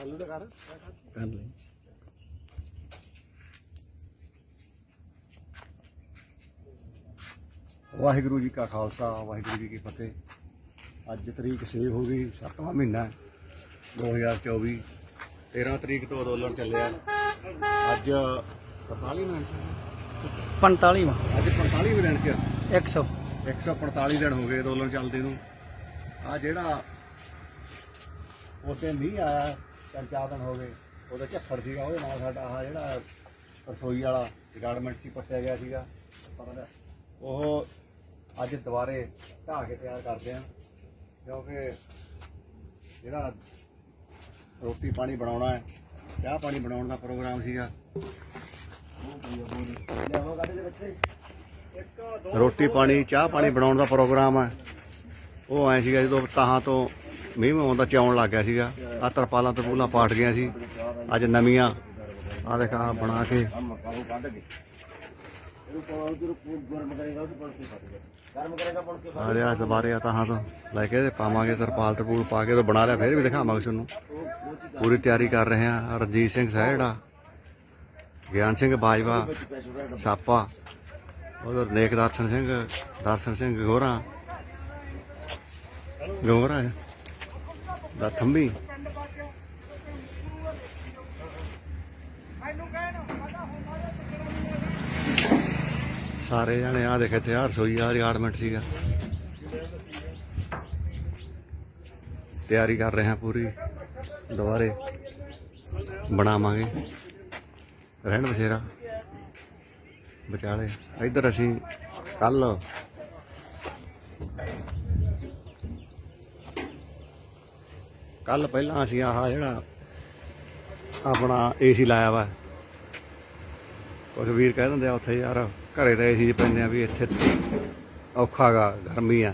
ਚਾਲੂ ਤਾਂ ਕਰ ਕਰ ਲੈ ਵਾਹਿਗੁਰੂ ਜੀ ਕਾ ਖਾਲਸਾ ਵਾਹਿਗੁਰੂ ਜੀ ਕੀ ਫਤਿਹ। ਅੱਜ ਤਰੀਕ 6 ਹੋ ਗਈ 7ਵਾਂ ਮਹੀਨਾ ਹੈ, 2024 13 ਤਰੀਕ ਤੋਂ ਅੰਦੋਲਨ ਚੱਲਿਆ। ਅੱਜ 45 ਮਿੰਟ 45 ਵਾ ਅੱਜ 45 ਮਿੰਟ ਚ 100 145 ਦਿਨ ਹੋ ਗਏ ਅੰਦੋਲਨ ਚੱਲਦੇ ਨੂੰ। ਆ ਜਿਹੜਾ ਉੱਤੇ ਮੀਂਹ ਆਇਆ ਤਿੰਨ ਚਾਰ ਦਿਨ ਹੋ ਗਏ, ਉਹਦਾ ਝੱਖੜ ਸੀਗਾ, ਉਹਦੇ ਨਾਲ ਸਾਡਾ ਆ ਜਿਹੜਾ ਰਸੋਈ ਵਾਲਾ ਗਾਰਡਮੈਂਟ ਸੀ ਪੱਟਿਆ ਗਿਆ ਸੀਗਾ ਉਹ ਅੱਜ ਦੁਬਾਰੇ ਢਾਹ ਕੇ ਤਿਆਰ ਕਰਦੇ ਆ, ਕਿਉਂਕਿ ਜਿਹੜਾ ਰੋਟੀ ਪਾਣੀ ਬਣਾਉਣਾ ਹੈ, ਚਾਹ ਪਾਣੀ ਬਣਾਉਣ ਦਾ ਪ੍ਰੋਗਰਾਮ ਸੀਗਾ। ਰੋਟੀ ਪਾਣੀ, ਚਾਹ ਪਾਣੀ ਬਣਾਉਣ ਦਾ ਪ੍ਰੋਗਰਾਮ ਹੈ। ਉਹ ਆਏ ਸੀਗਾ ਜਦੋਂ ਤਾਹਾਂ ਤੋਂ ਮੀਂਹ ਆਉਂਦਾ ਚਾਉਣ ਲੱਗ ਗਿਆ ਸੀਗਾ। ਆ ਤਰਪਾਲਾਂ ਤਰਪੂਲਾਂ ਪਾਟ ਗਿਆ ਸੀ। ਅੱਜ ਨਵੀਆਂ। ਆ ਦੇਖ, ਆਹ ਬਣਾ ਕੇ। ਆ ਰਿਆ ਸਵਾਰੇ ਆ ਤਾਹਾਂ ਤੋਂ ਲੈ ਕੇ ਪਾਵਾਂਗੇ ਤਰਪਾਲ ਤਰਪੂਲ ਪਾ ਕੇ ਤੇ ਬਣਾ ਲਿਆ, ਫਿਰ ਵੀ ਦਿਖਾਵਾਂਗੇ ਤੁਹਾਨੂੰ। ਪੂਰੀ ਤਿਆਰੀ ਕਰ ਰਹੇ ਆ ਰਣਜੀਤ ਸਿੰਘ ਸਾਹਿਬ ਸਹਿੜਾ ਗਿਆਨ ਸਿੰਘ ਬਾਜਵਾ, ਸਾਪਾ। ਉਧਰ ਨੇਕ ਦਰਸ਼ਨ ਸਿੰਘ ਦਰਸ਼ਨ ਸਿੰਘ ਗੋਰਾ ਗੋਰਾ ਹੈ। ਦਾ ਥੰਬੀ। ਸਾਰੇ ਜਣੇ ਆ ਦੇਖੇ ਤੇ ਆ ਰਸੋਈ ਆ ਰਿਗਾਰਡਮੈਂਟ ਸੀਗਾ। ਤਿਆਰੀ ਕਰ ਰਹੇ ਹਾਂ ਪੂਰੀ, ਦੁਬਾਰੇ ਬਣਾਵਾਂਗੇ। ਰਹਿਣ ਬਸੇਰਾ ਵਿਚਾਲੇ। ਇੱਧਰ ਅਸੀਂ ਕੱਲ ਕੱਲ ਪਹਿਲਾਂ ਅਸੀਂ ਆਹ ਜਿਹੜਾ ਆਪਣਾ ਏਸੀ ਲਾਇਆ ਵਾ। ਕੁਝ ਵੀਰ ਕਹਿ ਦਿੰਦੇ ਆ ਉੱਥੇ ਯਾਰ ਘਰੇ ਤਾਂ ਏਸੀ ਪੈਂਦੇ ਆ ਵੀ ਇੱਥੇ ਔਖਾ ਗਾ, ਗਰਮੀ ਆ।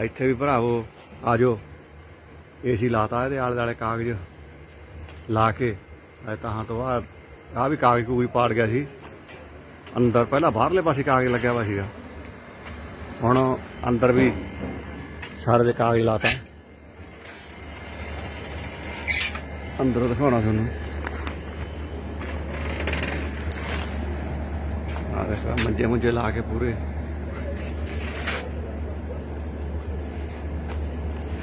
ਇੱਥੇ ਵੀ ਭਰਾਵੋ ਆਜੋ ਏਸੀ ਲਾਤਾ ਇਹਦੇ ਆਲੇ ਦੁਆਲੇ ਕਾਗਜ਼ ਲਾ ਕੇ ਐ ਤਾਂ ਤੋਂ ਬਾਅਦ ਆ ਵੀ ਕਾਗਜ਼ ਕੂਗਜ਼ ਪਾੜ ਗਿਆ ਸੀ। ਅੰਦਰ ਪਹਿਲਾਂ ਬਾਹਰਲੇ ਪਾਸੇ ਕਾਗਜ਼ ਲੱਗਿਆ ਵਾ ਸੀਗਾ। ਹੁਣ ਅੰਦਰ ਵੀ ਸਾਰੇ ਦੇ ਕਾਗਜ਼ ਲਾਤਾ। ਅੰਦਰੋਂ ਦਿਖਾਉਣਾ ਤੁਹਾਨੂੰ। ਆ ਦੇਖੋ ਮੰਜੇ ਮੁੰਜੇ ਲਾ ਕੇ ਪੂਰੇ।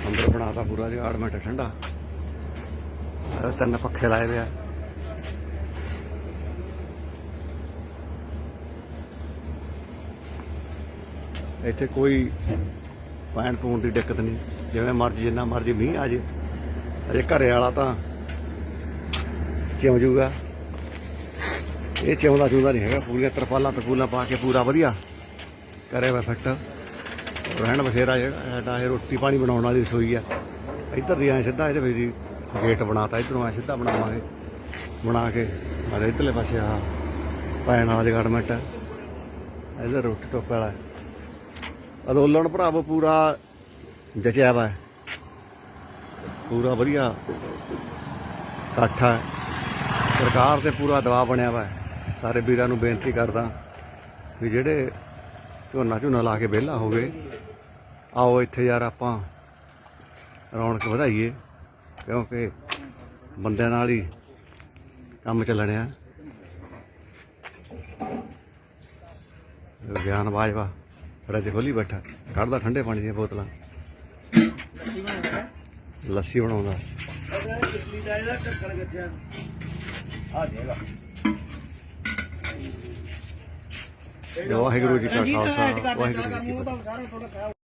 ਅੰਦਰ ਬਣਾਤਾ ਪੂਰਾ ਜਿਹਾ ਜਗਾੜਮੈਂਟ ਠੰਡਾ। ਆਹ ਤਿੰਨ ਪੱਖੇ ਲਾਏ ਹੋਏ ਆ। ਇੱਥੇ ਕੋਈ ਪੈਣ ਪੂਣ ਦੀ ਦਿੱਕਤ ਨਹੀਂ। ਜਿਵੇਂ ਮਰਜ਼ੀ, ਜਿੰਨਾ ਮਰਜ਼ੀ ਮੀਂਹ ਆ ਜੇ। ਅਜੇ ਘਰੇ ਵਾਲਾ ਤਾਂ ਚਿਉਂ ਜੂਗਾ? ਇਹ ਚਿਉਂਦਾ ਚੁੰਦਾ ਨਹੀਂ ਹੈਗਾ? ਪੂਰੀਆਂ ਤਰਪਾਲਾਂ ਤਰਪੂਲਾਂ ਪਾ ਕੇ ਪੂਰਾ ਵਧੀਆ। ਕਰੇ ਵਾ ਫਿੱਟ ਰਹਿਣ ਬਸੇਰਾ ਜਿਹੜਾ ਸਾਡਾ ਇਹ ਰੋਟੀ ਪਾਣੀ ਬਣਾਉਣ ਵਾਲੀ ਰਸੋਈ ਆ। ਇੱਧਰ ਦੀ ਐ ਸਿੱਧਾ, ਇਹਦੇ ਵਿੱਚ ਦੀ ਗੇਟ ਬਣਾਤਾ, ਇੱਧਰੋਂ ਐ ਸਿੱਧਾ ਬਣਾਵਾਂਗੇ। ਬਣਾ ਕੇ ਆ ਇੱਧਰਲੇ ਪਾਸੇ ਆ ਪੈਣ ਵਾਲਾ ਜਗਾੜਮੈਂਟ ਇੱਧਰ ਰੋਟੀ ਟੋਪ ਵਾਲਾ। ਅਦੋਲਨ ਭਰਾਵੋ, ਪੂਰਾ ਜਚਿਆ ਵਾ। ਪੂਰਾ ਵਧੀਆ। ਇਕੱਠ ਹੈ ਸਰਕਾਰ ਤੇ ਪੂਰਾ ਦਬਾਅ ਬਣਿਆ ਵਾ ਸਾਰੇ ਵੀਰਾਂ ਨੂੰ ਬੇਨਤੀ ਕਰਦਾ ਵੀ ਜਿਹੜੇ ਝੋਨਾ ਝੋਨਾ ਲਾ ਕੇ ਵਿਹਲਾ ਹੋਵੇ, ਆਓ ਇੱਥੇ ਯਾਰ ਆਪਾਂ ਰੌਣਕ ਵਧਾਈਏ, ਕਿਉਂਕਿ ਬੰਦਿਆਂ ਨਾਲ ਹੀ ਕੰਮ ਚੱਲਣਿਆ ਗਿਆਨ ਬਾਜਵਾ ਰੱਜ ਖੋਲੀ ਬੈਠਾ, ਕੱਢਦਾ ਠੰਡੇ ਪਾਣੀ ਦੀਆਂ ਬੋਤਲਾਂ। ਲੱਸੀ ਬਣਾਉਂਦਾ। ਆ ਜੇਗਾ ਵਾਹਿਗੁਰੂ ਜੀ ਕਾ ਖਾਲਸਾ ਵਾਹਿਗੁਰੂ ਜੀ ਕੀ ਫਤਿਹ।